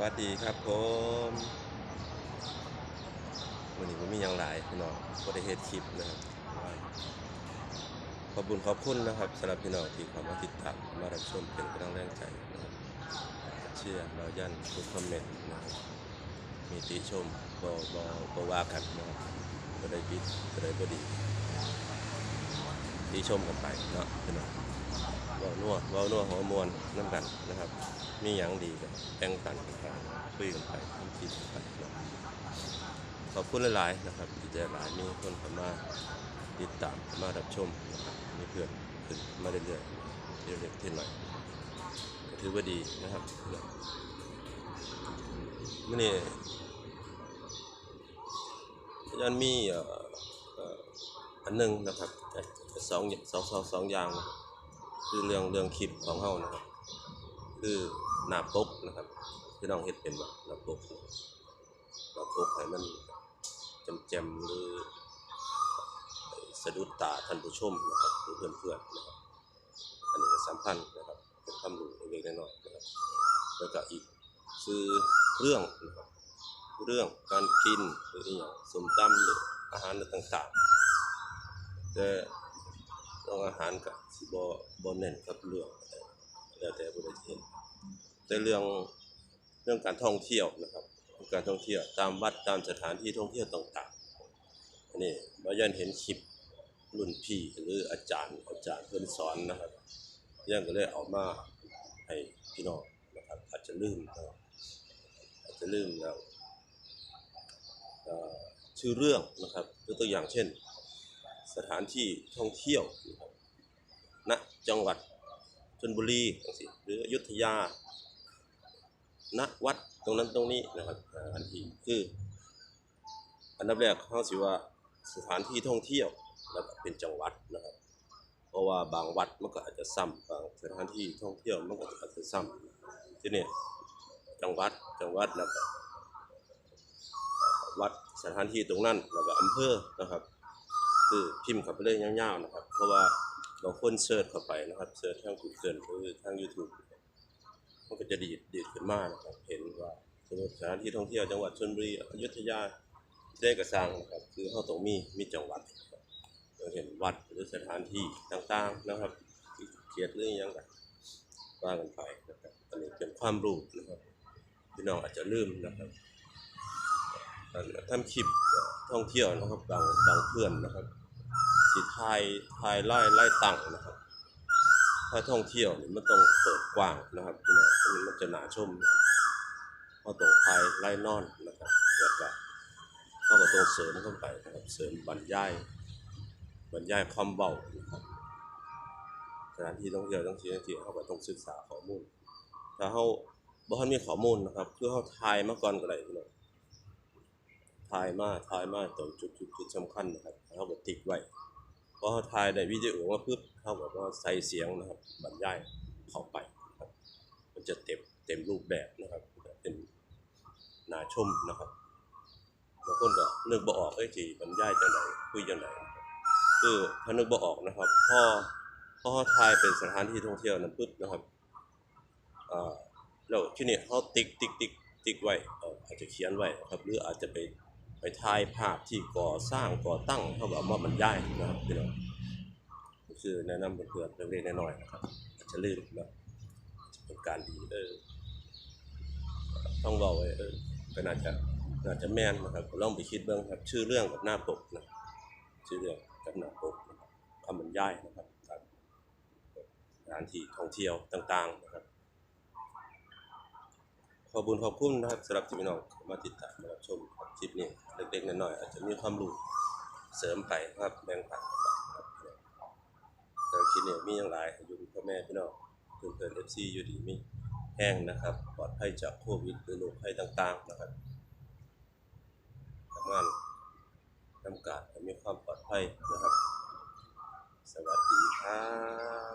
วัสดีครับผมวันนี้ผมมีอย่างหลายพี่น้องก็ได้เฮ็ดคลิปนะครับขอบคุญขอบคุณนะครับสำหรับพี่น้องที่เข้ามาติดตามมารับชมเป็นกำลังแรงใจนะครับเชื่อเรายันทุกคอมเมนต์นะครับมีติชมบ่บ่บ่ว่ากันนะครับก็ได้บิดก็ได้บ่ดีติชมกันไปเนาะพี่น้อง เว้านัวเว้านัวหัวมวนน้ำกันนะครับ มีหยังดีก็แบ่งปันกันไปคุยกันไปทำคิดกันไปนะขอบคุณหลายๆนะครับที่ใจหลายมีคนเข้ามาติดตามเข้ามารับชมนะครับมีเพื่อนขึ้นมาเรื่อยๆเรื่อยๆที่หน่อยก็ถือว่าดีนะครับเนะมื่อนี้ยันมีอ่าอันหนึ่งนะครับสองสองสองสองอย่าง คือเรื่องเรื่องคลิปของเฮานะครับ คือหน้าปกนะครับพี่น้องเฮ็ดเป็นบ่หน้าปกหน้าปกให้มันจำแจมหรือสะดุดตาท่านผู้ชมนะครับหรือเพื่อนๆนะครับอันนี้ก็สำคัญนะครับเป็นความรู้เล็กๆน้อยๆนะครับแล้วก็อีกคือเรื่องนะครับเรื่องการกินหรืออีหยังสมตำหรืออาหารต่างๆแต่ โรงอาหารกับสิบ่บ่เน้นกับเรื่องแล้วแต่ผู้ใดสิเห็นแต่เรื่องเรื่องการท่องเที่ยวนะครับ การท่องเที่ยวตามวัดตามสถานที่ท่องเที่ยวต่างๆอันนี้บ่ยันเห็นคลิปรุ่นพี่หรืออาจารย์อาจารย์เพิ่อนสอนนะครับยังก็เลยเอามาให้พี่น้องนะครับอาจจะลืมนะอาจจะลืมแล้วเอ่อชื่อเรื่องนะครับยกตัวอย่างเช่น สถานที่ท่องเที่ยวนะครับณจังหวัดชลบุรีหรืออยุธยา ณวัดตรงนั้นตรงนี้นะครับอันที่คือ อันดับแรกเขาสิว่าสถานที่ท่องเที่ยวแล้วก็เป็นจังหวัดนะครับ เพราะว่าบางวัดมันก็อาจจะซ้ำบางสถานที่ท่องเที่ยวมันก็อาจจะซ้ำที่นี่จังหวัดจังหวัดแล้วก็วัดสถานที่ตรงนั้นแล้วก็อำเภอนะครับ คือพิมพ์เข้าไปเลยยาวๆนะครับ เพราะว่าบางคนเสิร์ชเข้าไปนะครับเสิร์ชทาง Google หรือทาง YouTube มันก็จะดีดดีดขึ้นมากนะครับ เห็นว่าสมมติสถานที่ท่องเที่ยวจังหวัดชลบุรีอยุธยาได้กระสังนะครับ คือเขาต้องมีมีจังหวัดเราเห็นวัดหรือสถานที่ต่างๆนะครับเขียนเรื่องยังไงว่ากันไปนะครับอันนี้เป็นความรู้นะครับพี่น้องอาจจะลืมนะครับอันคลิปท่องเที่ยวนะครับบางบางเพื่อนนะครับ สิทายทายไล่ไล่ตังนะครับถ้าท่องเที่ยวนี่มันต้องเปิดกว้างนะครับพี่น้องมันมันจะหนาชมนะครับเพราะต้องพายไล่นอนนะครับแล้วก็เขาก็ต้องเสริมเข้าไปนะครับเสริมบรรยายบรรยายคำเบานะครับสถานที่ท่องเที่ยวทั้งที่ทั้งที่เขาก็ต้องศึกษาข้อมูลถ้าเขาบ่ทันมีข้อมูลนะครับคือเขาทายมาก่อนก็ได้พี่น้องทายมาทายมาตรงจุดจุดจุดสำคัญนะครับเขาก็ติ๊กไว้ พอถ่ายได้วิดีโอมาปุ๊บเท่ากับว่าใส่เสียงนะครับบรรยายเข้าไปครับ มันจะเต็มเต็มรูปแบบนะครับเป็นนาชมนะครับบางคนก็นึกบ่ออกเอ้ยที่บรรยายจังไหนคุยจังไหนคือถ้านึกบ่ออกนะครับพอพอถ่ายเป็นสถานที่ท่องเที่ยวนั้นปุ๊บนะครับอ่าแล้วที่นี่เขาติ๊กติ๊กติ๊กติ๊กไว้อาจจะเขียนไว้ครับ หรืออาจจะไป ไปถ่ายภาพที่ก่อสร้างก่อตั้งเขาก็เอามาบรรยายนะครับพี่น้องคือแนะนำเพื่อนๆเล็กๆน้อยๆนะครับอาจจะลืมนะจะเป็นการดีเออต้องบอกไว้เออก็น่าจะน่าจะแม่นนะครับลองไปคิดเบื้องครับ ชื่อเรื่องกับหน้าปกนะชื่อเรื่องกับหน้าปกนะครับคำบรรยายนะครับการสถานที่ท่องเที่ยวต่างๆนะครับ ขอบุญขอบคุณนะครับสำหรับที่พี่น้องมาติดตามมารับชมคลิปนี้เล็กๆน้อยๆอาจจะมีความรู้เสริมไปนะครับแบ่งปันกันไปครับแต่คลิปนี้มีอย่างไรอยู่พ่อแม่พี่น้องเพื่อนๆเอฟซีอยู่ดีมีแห้งนะครับปลอดภัยจากโควิดหรือโรคภัยต่างๆนะครับทำงานทำการมีความปลอดภัยนะครับ สวัสดีครับ